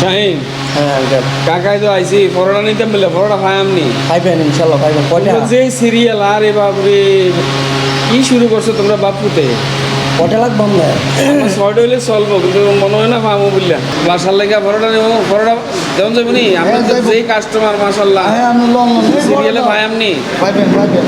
শাহিন হ্যাঁ আঙ্কেল কাকাই তো আইসি পরোটা নিতে বললে পরোটা খাই আমনি। পাইবেন ইনশাল্লাহ পাইবেন কয়টা যে সিরিয়াল আরে বাপরে কি শুরু করছ তোমরা বাপুতে? কয়টা লাগবে আপনার ছয়টা হইলে চলবো কিন্তু মনে হয় না পাবো বুঝলা বাসার লেগে পরোটা নেব পরোটা যেমন যাব নি আপনার যেই কাস্টমার মাসাল্লাহ হ্যাঁ আমি লন সিরিয়ালে পাই আমনি পাইবেন পাইবেন।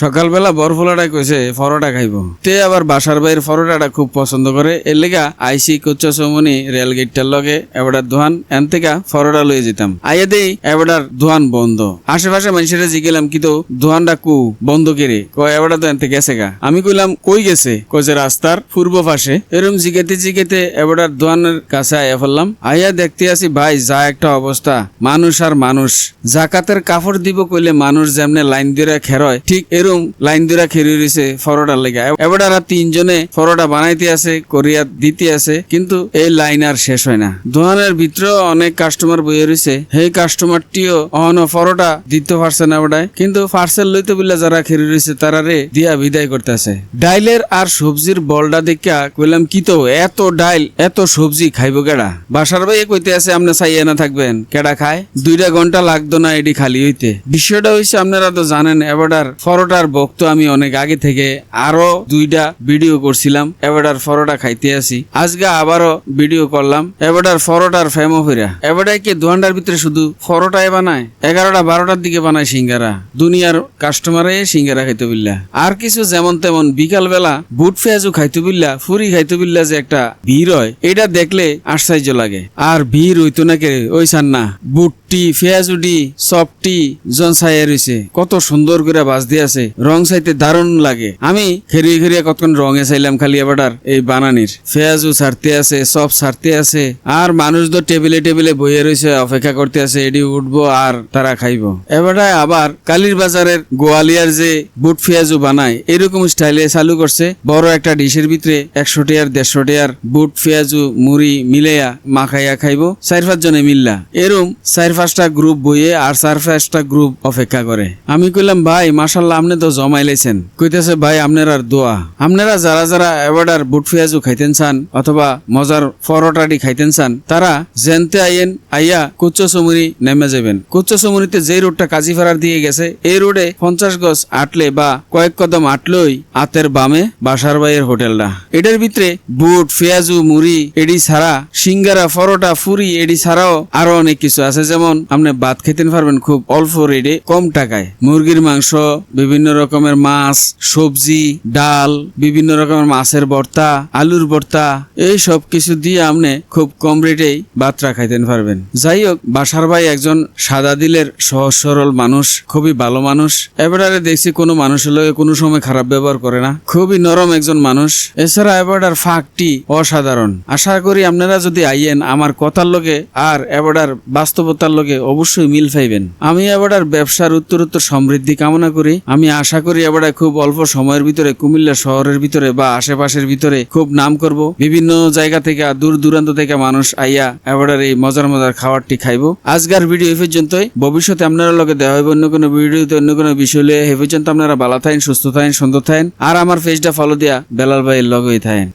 সকালবেলা বরফলাটা কইছে পরোটা খাইব। তে আবার বাসার বাইরের পরোটাটা খুব পছন্দ করে। এর লেগা আইসি কুচ্চ সমনি রেল গেটটার লগে এবারটার দোহান এন থেকে পরোটা লয়ে যেতাম। আইয়া দেই এবারটার দোহান বন্ধ। আশেপাশে মানুষের জিগেলাম কিন্তু দোহানটা কু বন্ধ করে? কয় এবারটা তো এনতে গেছে গা? আমি কইলাম কই গেছে? কইছে রাস্তার পূর্ব পাশে। এরম জিগেতে জিগেতে এবার দোহানের কাছে আয়া ফেললাম। আইয়া দেখতে আসি, ভাই, যা একটা অবস্থা। মানুষ আর মানুষ। জাকাতের কাপড় দিব কইলে মানুষ যেমনে লাইন দিয়ে খেরয়, ঠিক এরম লাইন দিয়ে খেরি রয়েছে ফরোটার লেগে। এবার তিনজনে ফরোটা বানাইতে আছে করিয়া দিতে আছে কিন্তু এই লাইন আর শেষ হয় না। দোকানের ভিতরে অনেক কাস্টমার বইয়ে রয়েছে সেই কাস্টমারটিও অহন ফরোটা দিতে পারছে না কিন্তু পার্সেল লইতে বললে যারা খেরি রয়েছে তারা রে দিয়া বিদায় করতেছে ডাইলের আর সবজির বলটা দেখা কইলাম, কি তো, এত ডাইল, এত সবজি খাইবো কেডা? বাসার ভাই কইতে আছে, আপনি চাইয়ে না থাকবেন, কেডা খায়? দুইটা ঘণ্টা লাগতো না এটি খালি হইতে। বিষয়টা হইছে, আপনারা তো জানেন এবারটার ফরোটার ভক্ত আমি অনেক আগে থেকে আরও দুইটা ভিডিও করছিলাম এবারটার ফরোটা খাইতে আসি। আজকে আবারও ভিডিও করলাম এবারটার ফরোটার ফেমো হইরা। এবারটাই কে দোকানটার ভিতরে শুধু ফরোটাই বানায়? এগারোটা বারোটার দিকে বানায় সিঙ্গারা। দুনিয়ার কাস্টমারে সিঙ্গারা খাইতে বিল্লা। আর কিছু যেমন তেমন বিকাল বেলা বুট পেঁয়াজও খাইতে বিল্লা, ফুরি খাইতে বিল্লা যে একটা ভিড় হয়, এটা দেখলে আশ্চর্য লাগে। আর ভিড় হইতো না কে ওই সান না বুটটি পেঁয়াজুটি সফটি জন ছাইয়া রয়েছে কত সুন্দর করে বাজ দিয়ে আছে। রং চাইতে দারুণ লাগে। আমি খেরিয়ে খেরিয়ে কতক্ষণ রঙে চাইলাম খালি এবারটার এই বানানির। ফেয়াজু ছাড়তে আছে সব ছাড়তে আছে। আর মানুষ তো টেবিলে টেবিলে বইয়ে রয়েছে অপেক্ষা করতে আছে, এডি উঠবো আর তারা খাইবো। এবারটায় আবার কালীর বাজারের গোয়ালিয়ার যে বুট ফেয়াজু বানায়, এরকম স্টাইলে চালু করছে। বড় একটা ডিশের ভিতরে একশো টিয়ার, দেড়শো টিয়ার বুট, ফেয়াজু, মুড়ি মিলেয়া মাখাইয়া খাইবো। চার পাঁচ জনে মিললা। এরম চার পাঁচটা গ্রুপ বইয়ে আর চার পাঁচটা গ্রুপ অপেক্ষা করে। আমি কইলাম, ভাই মাসাল্লাহ আপনি তো জমাইলেছেন কইতেছে, ভাই, আপনার আর দোয়া। আপনারা যারা যারা এবারটার বুট পেঁয়াজু খাইতেন চান অথবা মজার পরোটাটি খাইতেন চান, তারা জেনতে আইয়েন, আইয়া কুচ্চ চমুরি নেমে যাবেন। কুচ্চ চমুরিতে যে রোডটা কাজীপাড়ার দিয়ে গেছে, এই রোডে পঞ্চাশ গজ আটলে বা কয়েক কদম আটলই আতের বামে বাসার বাইয়ের হোটেলটা। এটার ভিতরে বুট, পেঁয়াজু, মুড়ি, এডি ছাড়া সিঙ্গারা ফরোটা ফুরি এডি ছাড়াও আরও অনেক কিছু আছে। যেমন আপনি ভাত খেতে পারবেন খুব অল্প রেটে কম টাকায়। মুরগির মাংস, বিভিন্ন রকমের মাছ, সবজি, ডাল, বিভিন্ন রকমের মাছের ভর্তা, আলুর ভর্তা, এই সব কিছু দিয়ে আপনি খুব কম রেটেই ভাতটা খাইতেন পারবেন। যাই হোক, বাসার ভাই একজন সাদা দিলের সহজ সরল মানুষ, খুবই ভালো মানুষ। এবারে দেখছি কোনো মানুষের লগে কোনো সময় খারাপ ব্যবহার করে না। খুবই নরম একজন মানুষ। এছাড়া এবারটার ফাঁকটি অসাধারণ। আশা করি আপনারা যদি আইয়েন, আমার কথার লোকে আর এবারটার বাস্তবতার লগে অবশ্যই মিল পাইবেন। আমি এবার ব্যবসার উত্তরোত্তর সমৃদ্ধি কামনা করি। আমি আশা করি এবারে খুব অল্প সময়ের ভিতরে কুমিল্লা শহরের ভিতরে বা আশেপাশের ভিতরে খুব নাম করব। বিভিন্ন জায়গা থেকে দূর দূরান্ত থেকে মানুষ আইয়া এবারের এই মজার মজার খাবারটি খাইবো। আজকের ভিডিও এ পর্যন্তই। ভবিষ্যতে আপনারা লগে দেওয়া হবে অন্য কোনো ভিডিওতে, অন্য কোনো বিষয় লয়ে এ পর্যন্ত আপনারা ভালো থাকেন, সুস্থ থাকেন, সুন্দর থাকেন। আর আমার পেজটা ফলো দিয়া বেলাল ভাইয়ের লগেই থাকেন।